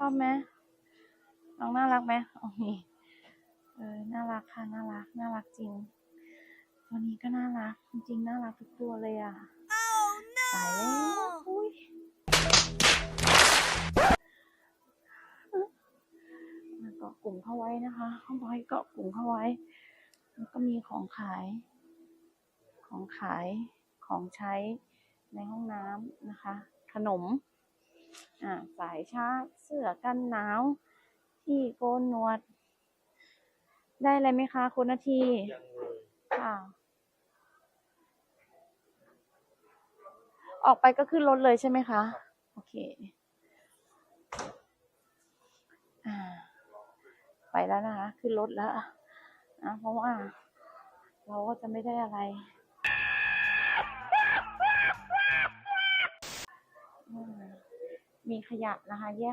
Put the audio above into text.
ชอบไหมน้องน่ารักไหมโอ้ยเออน่ารักค่ะน่ารักน่ารักจริงตัวนี้ก็น่ารักจริงๆน่ารักทุกตัวเลยอะตายแล้วอุ้ยมาเกาะกลุ่มเข้าไว้นะคะเขาบอกให้เกาะกลุ่มเข้าไว้ แล้วก็มีของขาย ของขายของใช้ในห้องน้ำนะคะ ขนมอ่า สายชาร์จเสื้อกันหนาว ที่โกนหนวด ได้อะไรไหมคะคุณนาทียังเลยค่ะออกไปก็ขึ้นรถเลยใช่ไหมคะ โอเคอ่าไปแล้วนะคะ ขึ้นรถแล้วนะเพราะว่า เราก็จะไม่ได้อะไรอืม มีขยะนะคะ แยก